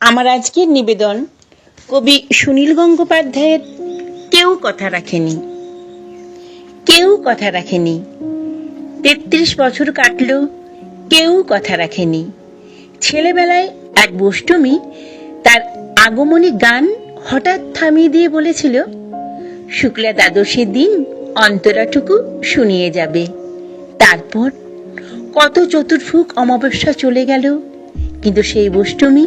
আমার আজকের নিবেদন কবি সুনীল গঙ্গোপাধ্যায়ের কেউ কথা রাখেনি। কেউ কথা রাখেনি। তেত্রিশ বছর কাটলো কেউ কথা রাখেনি। ছেলেবেলায় এক গোষ্ঠমী তার আগমনী গান হঠাৎ থামিয়ে দিয়ে বলেছিল, শুক্লা দ্বাদশীর দিন অন্তরাটুকু শুনিয়ে যাবে। তারপর কত চতুর্ভুক অমাবস্যা চলে গেল, কিন্তু সেই গোষ্ঠমী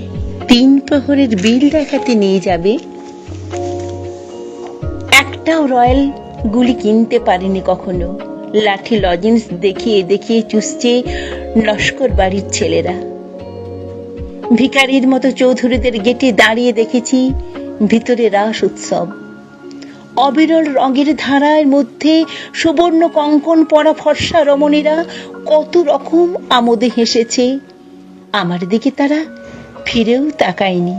তিন প্রহরের বিল দেখাতে নিয়ে যাবে। একটাও রয়্যাল গুলি কিনতে পারিনি কখনো। লাঠি লজেন্স দেখিয়ে দেখিয়ে চুষছে লস্কর বাড়ির ছেলেরা। ভিকারির মতো চৌধুরীদের গেটে দাঁড়িয়ে দেখেছি ভিতরে রাস উৎসব। অবিরল রঙের ধারার মধ্যে সুবর্ণ কঙ্কন পরা ফর্সা রমণীরা কত রকম আমোদে হেসেছে। আমার দিকে তারা ফিরেও তাকায়নি।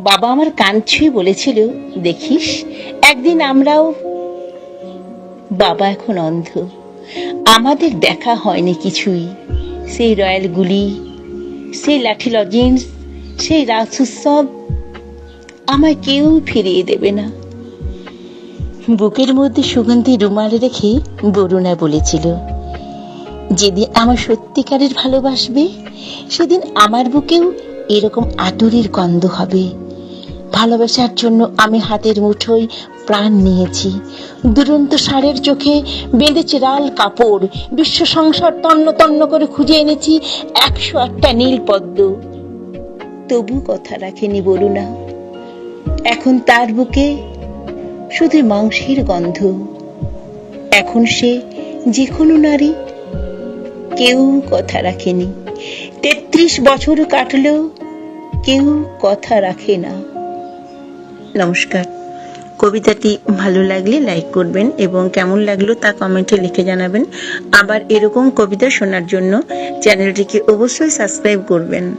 বাবা আমার কান ছুঁয়ে বলেছিল, দেখিস, একদিন আমরাও বাবা এখন অন্ধ। আমাদের দেখা হয়নি কিছুই। সেই রয়্যাল গুলি, সেই লাঠি লজেন্স, সেই রাস উৎসব, আমায় কেউ ফিরিয়ে দেবে না। বুকের মধ্যে সুগন্ধি রুমাল রেখে বরুণা বলেছিল যেদিন আমার সত্যিকারের ভালোবাসবে, সেদিন আমার বুকেও এরকম আতুরের গন্ধ হবে। ভালোবাসার জন্য আমি হাতের মুঠোয় প্রাণ নিয়েছি। দুরন্ত ষাঁড়ের চোখে বেঁধেছে লাল কাপড়, বিশ্ব সংসার তন্ন তন্ন করে খুঁজে এনেছি একশো আটটা নীল পদ্ম। তবু কথা রাখেনি বলুনা এখন তার বুকে শুধু মাংসের গন্ধ। এখন সে যে কোনো নারী কেউ কথা রাখেনি। তেত্রিশ বছর কাটলেও কেউ কথা রাখে না। নমস্কার। কবিতাটি ভালো লাগলে লাইক করবেন এবং কেমন লাগল তা কমেন্টে লিখে জানাবেন। আবার এরকম কবিতা শোনার জন্য চ্যানেলটিকে অবশ্যই সাবস্ক্রাইব করবেন।